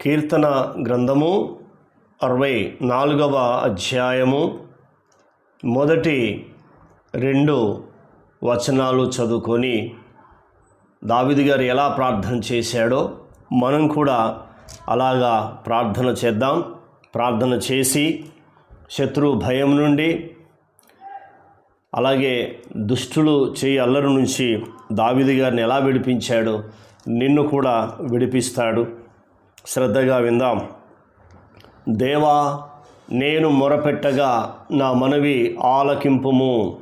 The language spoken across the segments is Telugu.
కీర్తన గ్రంథము అరవై నాలుగవ అధ్యాయము. మొదటి రెండు వచనాలు చదువుకొని దావిది గారు ఎలా ప్రార్థన చేశాడో మనం కూడా అలాగా ప్రార్థన చేద్దాం. ప్రార్థన చేసి శత్రు భయం నుండి అలాగే దుష్టులు చేయి అల్లరి నుంచి దావిది గారిని ఎలా విడిపించాడో నిన్ను కూడా విడిపిస్తాడు. శ్రద్ధగా విందాం. దేవా నేను మొరపెట్టగా నా మనవి ఆలకింపుము.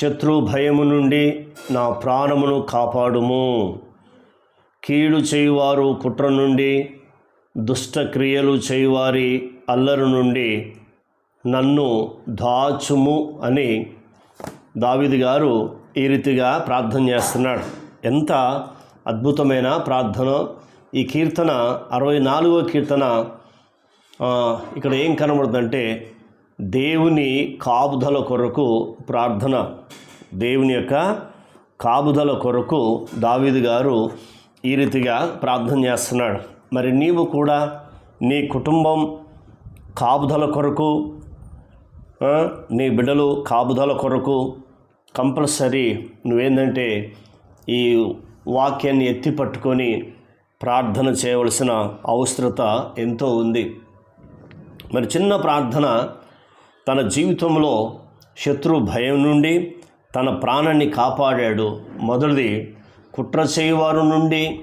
శత్రు భయము నుండి నా ప్రాణమును కాపాడుము. కీడు చేయువారు కుట్ర నుండి దుష్టక్రియలు చేయువారి అల్లరి నుండి నన్ను దాచుము అని దావిది గారు ఈ రీతిగా ప్రార్థన చేస్తున్నాడు. ఎంత అద్భుతమైన ప్రార్థన ఈ కీర్తన అరవై నాలుగో కీర్తన ఇక్కడ ఏం కనబడుతుందంటే దేవుని కాపుదల కొరకు ప్రార్థన. దేవుని యొక్క కాపుదల కొరకు దావీదు గారు ఈ రీతిగా ప్రార్థన చేస్తున్నాడు. మరి నీవు కూడా నీ కుటుంబం కాపుదల కొరకు నీ బిడ్డలు కాపుదల కొరకు కంపల్సరీ నువ్వేందంటే ఈ వాక్యాన్ని ఎత్తి పట్టుకొని ప్రార్థన చేయవలసిన అవసరత ఎంతో ఉంది. మరి చిన్న ప్రార్థన తన జీవితంలో శత్రు భయం నుండి తన ప్రాణాన్ని కాపాడాడు. మొదటిది కుట్ర చేయువారు నుండి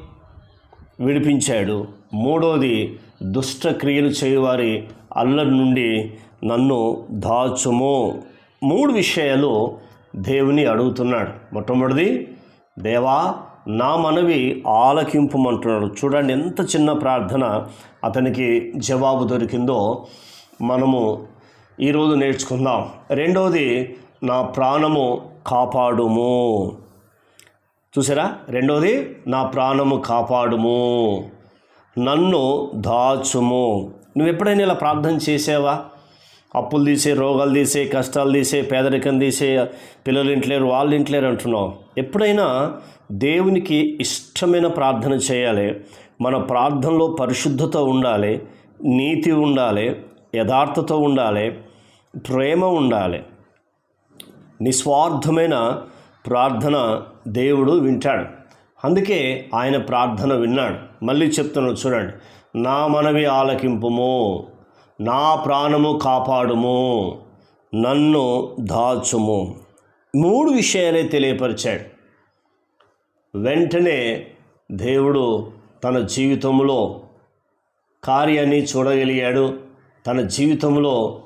విడిపించాడు. మూడోది దుష్ట క్రియలు చేయువారి అల్లరి నుండి నన్ను దాచుము. మూడు విషయాలు దేవుని అడుగుతున్నాడు. మొట్టమొదటిది దేవా నా మనవి ఆలకింపమంటున్నాడు. చూడండి ఎంత చిన్న ప్రార్థన అతనికి జవాబు దొరికిందో మనము ఈరోజు నేర్చుకుందాం. రెండవది నా ప్రాణము కాపాడుము. చూసారా? రెండవది నా ప్రాణము కాపాడుము. నన్ను దాచుము. నువ్వు ఎప్పుడైనా ఇలా ప్రార్థన చేసావా? అప్పులు తీసే రోగాలు తీసే కష్టాలు తీసే పేదరికం తీసే పిల్లలు ఇంట్లేరు వాళ్ళు ఇంట్లేరు అంటున్నావు. ఎప్పుడైనా దేవునికి ఇష్టమైన ప్రార్థన చేయాలి. మన ప్రార్థనలో పరిశుద్ధత ఉండాలి నీతి ఉండాలి యథార్థత ఉండాలి ప్రేమ ఉండాలి. నిస్వార్థమైన ప్రార్థన దేవుడు వింటాడు. అందుకే ఆయన ప్రార్థన విన్నాడు. మళ్ళీ చెప్తున్నాడు చూడండి. నా మనవి ఆలకింపుము. నా ప్రాణము కాపాడుము నన్ను దాచుము. మూడు విషయాలే తెలియపరిచాడు. వెంటనే దేవుడు తన జీవితంలో కార్యాన్ని చూడగలిగాడు. తన జీవితంలో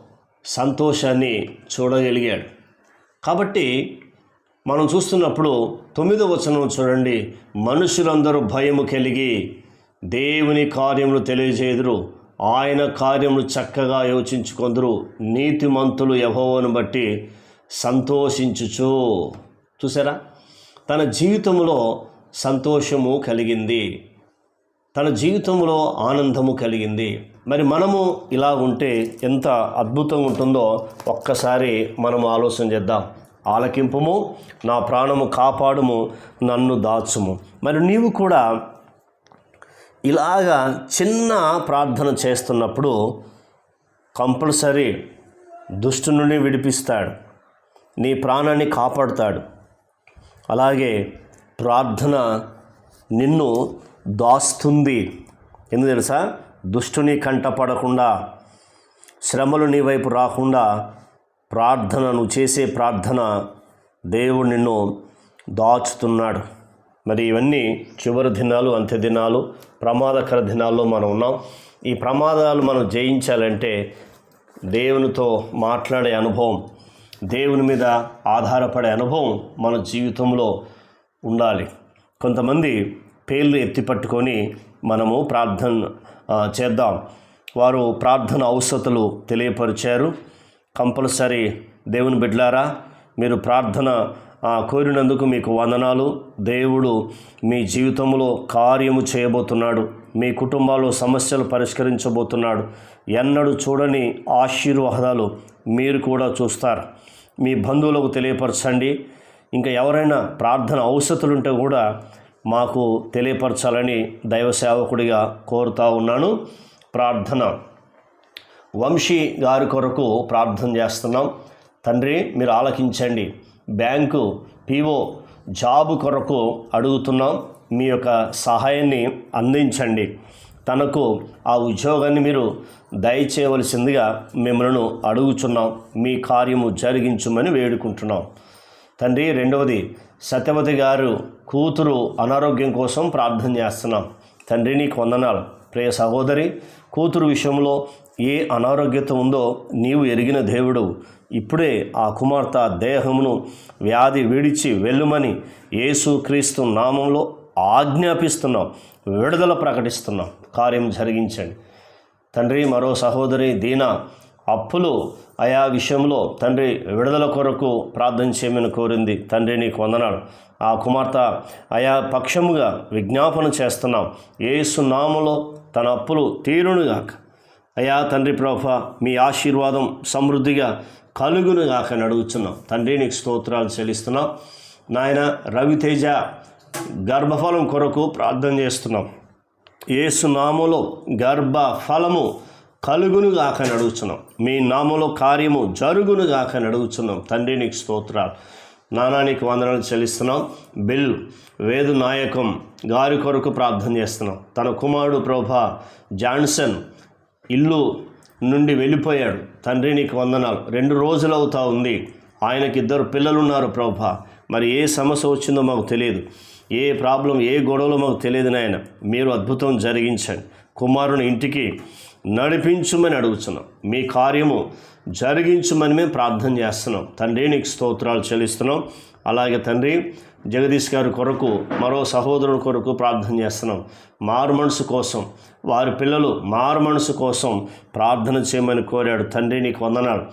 సంతోషాన్ని చూడగలిగాడు. కాబట్టి మనం చూస్తున్నప్పుడు తొమ్మిదో వచనం చూడండి. మనుషులందరూ భయము కలిగి దేవుని కార్యములు తెలియజేయదురు. ఆయన కార్యములు చక్కగా యోచించుకొందరు. నీతిమంతులు యహోవను బట్టి సంతోషించుచు. చూసారా తన జీవితంలో సంతోషము కలిగింది. తన జీవితంలో ఆనందము కలిగింది. మరి మనము ఇలా ఉంటే ఎంత అద్భుతంగా ఉంటుందో ఒక్కసారి మనం ఆలోచన చేద్దాం. ఆలకింపుము నా ప్రాణము కాపాడుము నన్ను దాచుము. మరి నీవు కూడా ఇలాగా చిన్న ప్రార్థన చేస్తున్నప్పుడు కంపల్సరీ దుష్టు నుండి విడిపిస్తాడు. నీ ప్రాణాన్ని కాపాడుతాడు. అలాగే ప్రార్థన నిన్ను దాస్తుంది. ఎందుకు తెలుసా? దుష్టుని కంటపడకుండా శ్రమలు నీ వైపు రాకుండా ప్రార్థన నువ్వు చేసే ప్రార్థన దేవుడు నిన్ను దాచుతున్నాడు. మరి ఇవన్నీ చివరి దినాలు అంత్య దినాలు ప్రమాదకర దినాల్లో మనం ఉన్నాం. ఈ ప్రమాదాలు మనం జయించాలంటే దేవునితో మాట్లాడే అనుభవం దేవుని మీద ఆధారపడే అనుభవం మన జీవితంలో ఉండాలి. కొంతమంది పేర్లు ఎత్తిపట్టుకొని మనము ప్రార్థన చేద్దాం. వారు ప్రార్థన ఔషధులు తెలియపరిచారు. కంపల్సరీ దేవుని బిడ్లారా మీరు ప్రార్థన కోరినందుకు మీకు వందనాలు. దేవుడు మీ జీవితంలో కార్యము చేయబోతున్నాడు. మీ కుటుంబాల్లో సమస్యలు పరిష్కరించబోతున్నాడు. ఎన్నడూ చూడని ఆశీర్వాదాలు మీరు కూడా చూస్తారు. మీ బంధువులకు తెలియపరచండి. ఇంకా ఎవరైనా ప్రార్థన ఔషధులు ఉంటే కూడా మాకు తెలియపరచాలని దైవ సేవకుడిగా కోరుతా ఉన్నాను. ప్రార్థన. వంశీ గారి కొరకు ప్రార్థన చేస్తున్నాం. తండ్రి మీరు ఆలకించండి. బ్యాంకు పీఓ జాబు కొరకు అడుగుతున్నాం. మీ యొక్క సహాయాన్ని అందించండి. తనకు ఆ ఉద్యోగాన్ని మీరు దయచేయవలసిందిగా మిమ్మల్ని అడుగుచున్నాం. మీ కార్యము జరిగించమని వేడుకుంటున్నాం. తండ్రి రెండవది సత్యవతి గారు కూతురు అనారోగ్యం కోసం ప్రార్థన చేస్తున్నాం. తండ్రి నీకు వందనాలు. ప్రియ సహోదరి కూతురు విషయంలో ఏ అనారోగ్యత ఉందో నీవు ఎరిగిన దేవుడు. ఇప్పుడే ఆ కుమార్తె దేహమును వ్యాధి విడిచి వెళ్ళుమని యేసు క్రీస్తు నామంలో ఆజ్ఞాపిస్తున్నాం. విడుదల ప్రకటిస్తున్నాం. కార్యం జరిగించండి. తండ్రి మరో సహోదరి దీన అప్పులు ఆయా విషయంలో తండ్రి విడుదల కొరకు ప్రార్థన చేయమని కోరింది. తండ్రి నీకు వందనాడు ఆ కుమార్తె ఆయా పక్షముగా విజ్ఞాపన చేస్తున్నాం. ఏసు నామలో తన అప్పులు తీరునుగాక. అయా తండ్రి ప్రభ మీ ఆశీర్వాదం సమృద్ధిగా కలుగును గాక నడుగుతున్నాం తండ్రి నీకు స్తోత్రాలు చెల్లిస్తున్నాం. నాయన రవితేజ గర్భఫలం కొరకు ప్రార్థన చేస్తున్నాం. ఏసు నామలో గర్భ ఫలము కలుగును గాక నడుగుతున్నాం మీ నామలో కార్యము జరుగును గాకని నడుగుతున్నాం తండ్రి నీకు స్తోత్రాలు. నానానికి వందనాలు చెల్లిస్తున్నాం. బిల్ వేదు నాయకం గారి కొరకు ప్రార్థన చేస్తున్నాం. తన కుమారుడు ప్రభా జాన్సన్ ఇల్లు నుండి వెళ్ళిపోయాడు. తండ్రి నీకు వందనాలు. రెండు రోజులు అవుతా ఉంది. ఆయనకి ఇద్దరు పిల్లలు ఉన్నారు ప్రభా. మరి ఏ సమస్య వచ్చిందో మాకు తెలియదు. ఏ ప్రాబ్లం ఏ గొడవలో మాకు తెలియదు నాయన. మీరు అద్భుతం జరిగించండి. కుమారుని ఇంటికి నడిపించుమని అడుగుతున్నాం మీ కార్యము జరిగించమని మేము ప్రార్థన చేస్తున్నాం. తండ్రి నీకు స్తోత్రాలు చెల్లిస్తున్నాం. అలాగే తండ్రి జగదీష్ గారి కొరకు మరో సహోదరుని కొరకు ప్రార్థన చేస్తున్నాం. మారు మనసు కోసం వారి పిల్లలు మారు మనసు కోసం ప్రార్థన చేయమని కోరాడు. తండ్రి నీకు వందనాలు.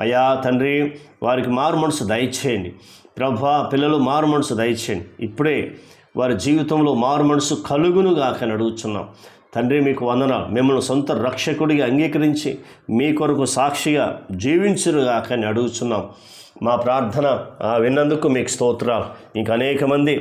అయ్యా తండ్రి వారికి మారు మనసు దయచేయండి. ప్రభా పిల్లలు మారు మనసు దయచేయండి. ఇప్పుడే వారి జీవితంలో మారు మనసు కలుగునుగాక నడుగుతున్నాం తండ్రి మీకు వందనాలు. మిమ్మల్ని సొంత రక్షకుడిగా అంగీకరించి మీ కొరకు సాక్షిగా జీవించునుగాకని అడుగుతున్నాం మా ప్రార్థన విన్నందుకు మీకు స్తోత్రాలు. ఇంకా అనేక మంది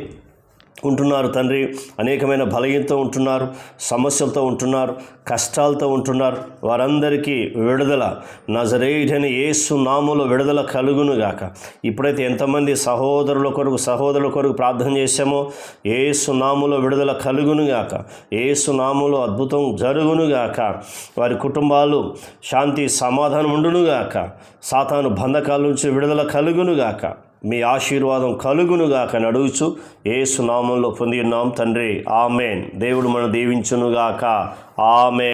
ఉంటున్నారు తండ్రి. అనేకమైన బలహీనతో ఉంటున్నారు సమస్యలతో ఉంటున్నారు కష్టాలతో ఉంటున్నారు. వారందరికీ విడుదల నజరేయుడని ఏసు నాములో విడుదల కలుగునుగాక. ఇప్పుడైతే ఎంతమంది సహోదరుల కొరకు సహోదరుల కొరకు ప్రార్థన చేశామో ఏసు నాములో విడుదల కలుగునుగాక. ఏసు నాములో అద్భుతం జరుగునుగాక. వారి కుటుంబాలు శాంతి సమాధానం ఉండునుగాక. సాతాను బంధకాల నుంచి విడుదల కలుగునుగాక. మీ ఆశీర్వాదం కలుగునుగాక నడుచు. ఏ సునామంలో పొంది ఉన్నాం తండ్రి. ఆమెన్. దేవుడు మనం దీవించునుగాక. ఆమె